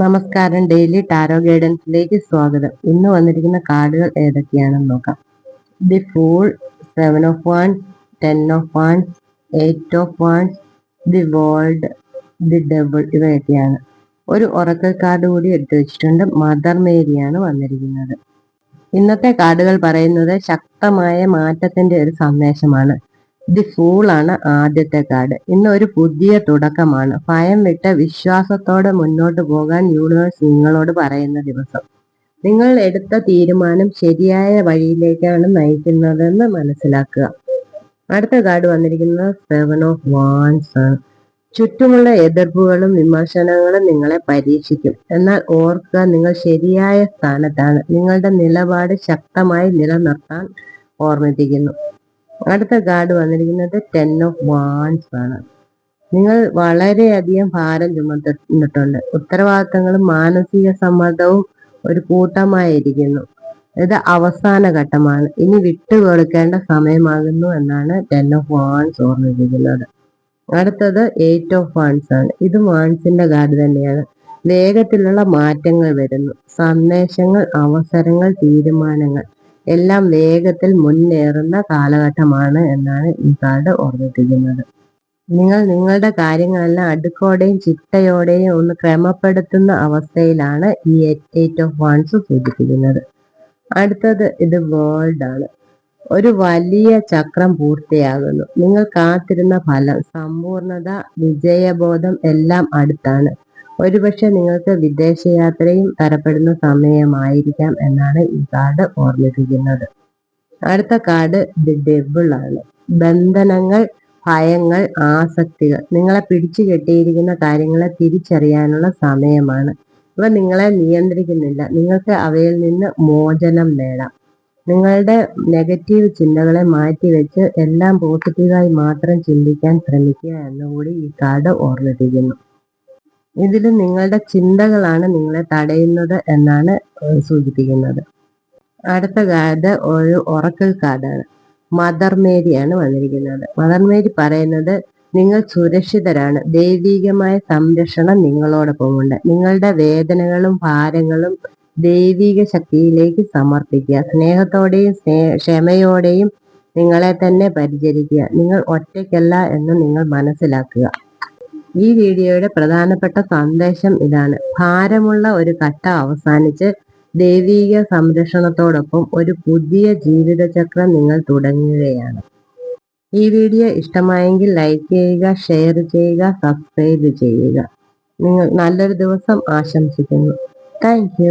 നമസ്കാരം. Daily tarot ഗൈഡൻസിലേക്ക് സ്വാഗതം. ഇന്ന് വന്നിരിക്കുന്ന കാർഡുകൾ ഏതൊക്കെയാണെന്ന് നോക്കാം. The fool seven of wands ten of wands eight of wands the world the devil ഇവയൊക്കെയാണ്. ഒരു ഉറക്ക കാർഡ് കൂടി എടുത്തു വെച്ചിട്ടുണ്ട്. മദർ മേരിയാണ് വന്നിരിക്കുന്നത്. ഇന്നത്തെ കാർഡുകൾ പറയുന്നത് ശക്തമായ മാറ്റത്തിന്റെ ഒരു സന്ദേശമാണ്. ദി ഫൂളാണ് ആദ്യത്തെ കാർഡ്. ഇന്ന് ഒരു പുതിയ തുടക്കമാണ്. ഭയം വിട്ട് വിശ്വാസത്തോടെ മുന്നോട്ട് പോകാൻ യൂണിവേഴ്സ് നിങ്ങളോട് പറയുന്ന ദിവസം. നിങ്ങൾ എടുത്ത തീരുമാനം ശരിയായ വഴിയിലേക്കാണ് നയിക്കുന്നതെന്ന് മനസ്സിലാക്കുക. അടുത്ത കാർഡ് വന്നിരിക്കുന്നത് സെവൻ ഓഫ് വാൻസ് ചുറ്റുമുള്ള എതിർപ്പുകളും വിമർശനങ്ങളും നിങ്ങളെ പരീക്ഷിക്കും. എന്നാൽ ഓർക്കുക നിങ്ങൾ ശരിയായ സ്ഥാനത്താണ്. നിങ്ങളുടെ നിലപാട് ശക്തമായി നിലനിർത്താൻ ഓർമ്മിപ്പിക്കുന്നു. അടുത്ത കാർഡ് വന്നിരിക്കുന്നത് ടെൻ ഓഫ് വാൻസ് ആണ്. നിങ്ങൾ വളരെയധികം ഭാരം ചുമത്തിട്ടുണ്ട്. ഉത്തരവാദിത്തങ്ങളും മാനസിക സമ്മർദ്ദവും ഒരു കൂട്ടമായിരിക്കുന്നു. ഇത് അവസാന ഘട്ടമാണ്. ഇനി വിട്ടുകൊടുക്കേണ്ട സമയമാകുന്നു എന്നാണ് ടെൻ ഓഫ് വാൻസ് ഓർമ്മിപ്പിക്കുന്നത്. അടുത്തത് എയ്റ്റ് ഓഫ് വാൻസ് ആണ്. ഇത് വാൻസിന്റെ കാർഡ് തന്നെയാണ്. വേഗത്തിലുള്ള മാറ്റങ്ങൾ വരുന്നു. സന്ദേശങ്ങൾ അവസരങ്ങൾ തീരുമാനങ്ങൾ. എല്ലാം വേഗത്തിൽ മുന്നേറുന്ന കാലഘട്ടമാണ് എന്നാണ് ഈ കാർഡ് ഓർമ്മിപ്പിക്കുന്നത്. നിങ്ങൾ നിങ്ങളുടെ കാര്യങ്ങളെല്ലാം അടുക്കോടെയും ചിട്ടയോടെയും ഒന്ന് ക്രമപ്പെടുത്തുന്ന അവസ്ഥയിലാണ് ഈ എയ്റ്റ് ഓഫ് വൺസ് സൂചിപ്പിക്കുന്നത്. അടുത്തത് ഇത് വേൾഡ് ആണ്. ഒരു വലിയ ചക്രം പൂർത്തിയാകുന്നു. നിങ്ങൾ കാത്തിരുന്ന ഫലം സമ്പൂർണത വിജയബോധം എല്ലാം അടുത്താണ്. ഒരുപക്ഷെ നിങ്ങൾക്ക് വിദേശയാത്രയും തരപ്പെടുന്ന സമയമായിരിക്കാം എന്നാണ് ഈ കാർഡ് ഓർമ്മിപ്പിക്കുന്നത്. അടുത്ത കാർഡ് ദി ഡെബിൾ ആണ്. ബന്ധനങ്ങൾ ഭയങ്ങൾ ആസക്തികൾ. നിങ്ങളെ പിടിച്ചു കെട്ടിയിരിക്കുന്ന കാര്യങ്ങളെ തിരിച്ചറിയാനുള്ള സമയമാണ്. ഇവ നിങ്ങളെ നിയന്ത്രിക്കുന്നില്ല. നിങ്ങൾക്ക് അവയിൽ നിന്ന് മോചനം നേടാം. നിങ്ങളുടെ നെഗറ്റീവ് ചിന്തകളെ മാറ്റിവെച്ച് എല്ലാം പോസിറ്റീവായി മാത്രം ചിന്തിക്കാൻ ശ്രമിക്കുക എന്നുകൂടി ഈ കാർഡ് ഓർമ്മിപ്പിക്കുന്നു. ഇതിൽ നിങ്ങളുടെ ചിന്തകളാണ് നിങ്ങളെ തടയുന്നത് എന്നാണ് സൂചിപ്പിക്കുന്നത്. അടുത്ത കാർഡ് ഒരു ഒറക്കൽ കാർഡാണ്. മദർ മേരിയാണ് വന്നിരിക്കുന്നത്. മദർ മേരി പറയുന്നത് നിങ്ങൾ സുരക്ഷിതരാണ്. ദൈവികമായ സംരക്ഷണം നിങ്ങളോടൊപ്പമുണ്ട് നിങ്ങളുടെ വേദനകളും ഭാരങ്ങളും ദൈവിക ശക്തിയിലേക്ക് സമർപ്പിക്കുക. സ്നേഹത്തോടെയും ക്ഷമയോടെയും നിങ്ങളെ തന്നെ പരിചരിക്കുക. നിങ്ങൾ ഒറ്റയ്ക്കല്ല എന്ന് നിങ്ങൾ മനസ്സിലാക്കുക. ഈ വീഡിയോയുടെ പ്രധാനപ്പെട്ട സന്ദേശം ഇതാണ്. ഭാരമുള്ള ഒരു കട്ട അവസാനിച്ച് ദൈവീക സംരക്ഷണത്തോടൊപ്പം ഒരു പുതിയ ജീവിതചക്രം നിങ്ങൾ തുടങ്ങുകയാണ്. ഈ വീഡിയോ ഇഷ്ടമായെങ്കിൽ ലൈക്ക് ചെയ്യുക ഷെയർ ചെയ്യുക സബ്സ്ക്രൈബ് ചെയ്യുക. നിങ്ങൾ നല്ലൊരു ദിവസം ആശംസിക്കുന്നു. താങ്ക്